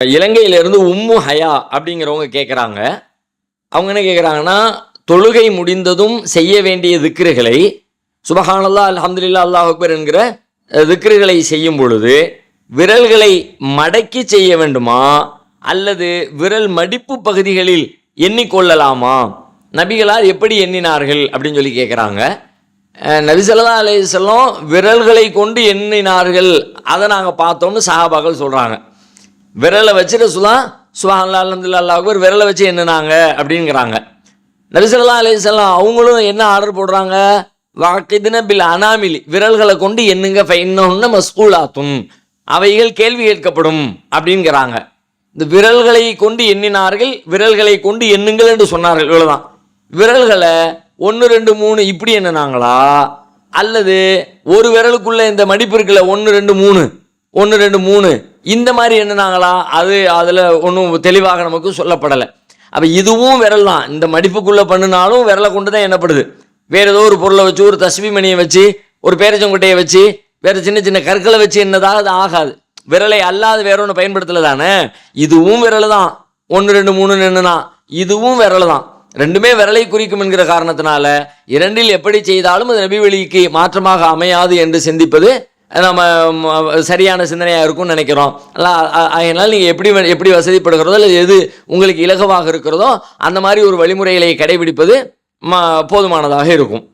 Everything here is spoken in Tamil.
இலங்கையிலிருந்து உம்மு ஹயா அப்படிங்கிறவங்க கேட்குறாங்க அவங்க என்ன கேட்குறாங்கன்னா தொழுகை முடிந்ததும் செய்ய வேண்டிய திக்ருகளை சுபஹானல்லா அலமதுல்லா அல்லாஹ் அக்பர் என்கிற திக்ருகளை செய்யும் பொழுது விரல்களை மடக்கி செய்ய வேண்டுமா? அல்லது விரல் மடிப்பு பகுதிகளில் எண்ணிக்கொள்ளலாமா? நபிகளார் எப்படி எண்ணினார்கள் அப்படின்னு சொல்லி கேட்குறாங்க நபிசல்லா அலையம் விரல்களை கொண்டு எண்ணினார்கள். அதை நாங்கள் பார்த்தோம்னு சஹாபாக்கள் சொல்கிறாங்க விரலை வச்சு ரசுலா சுஹான்லா அலமதுல்லா அக்பர் விரலை வச்சு என்னனாங்க அப்படிங்கிறாங்க. நபிசல்லா அலையம் அவங்களும் என்ன ஆர்டர் போடுறாங்க? வாக்கிதின பில் அனாமிலி விரல்களை கொண்டு எண்ணுங்க ஃபைன்னு மஸ்கூலாத்தும். அவைகள் கேள்வி கேட்கப்படும் அப்படிங்கிறாங்க. இந்த விரல்களை கொண்டு எண்ணினார்கள் விரல்களை கொண்டு எண்ணுங்கள் என்று சொன்னார்கள் இவ்வளோதான் விரல்களை ஒன்று ரெண்டு மூணு இப்படி எண்ணினாங்களா? அல்லது ஒரு விரலுக்குள்ள இந்த மடிப்பு இருக்குல்ல ஒன்று ரெண்டு மூணு? ஒன்று ரெண்டு மூணு? இந்த மாதிரி என்னன்னாங்களா அது அதில் ஒன்றும் தெளிவாக நமக்கு சொல்லப்படலை. அப்போ இதுவும் விரல் தான். இந்த மடிப்புக்குள்ளே பண்ணினாலும் விரலை கொண்டு தான் என்னப்படுது வேறு ஏதோ ஒரு பொருளை வச்சு ஒரு தஸ்மி மணியை வச்சு ஒரு பேரச்சங்கொட்டையை வச்சு வேறு சின்ன சின்ன கற்களை வச்சு என்னதாக அது ஆகாது. விரலை அல்லாது வேற ஒன்று பயன்படுத்தலை தானே? இதுவும் விரல் தான். ஒன்று ரெண்டு மூணு நின்றுனா இதுவும் விரல் தான். ரெண்டுமே விரலை குறிக்கும் என்கிற காரணத்தினால இரண்டில் எப்படி செய்தாலும் அது நபி மாற்றமாக அமையாது என்று சிந்திப்பது நம்ம சரியான சிந்தனையாக இருக்கும்னு நினைக்கிறோம். அதனால் நீங்கள் எப்படி எப்படி வசதிப்படுகிறதோ இல்லை எது உங்களுக்கு இலகுவாக இருக்கிறதோ அந்த மாதிரி ஒரு வழிமுறைகளை கடைபிடிப்பது ம போதுமானதாக இருக்கும்.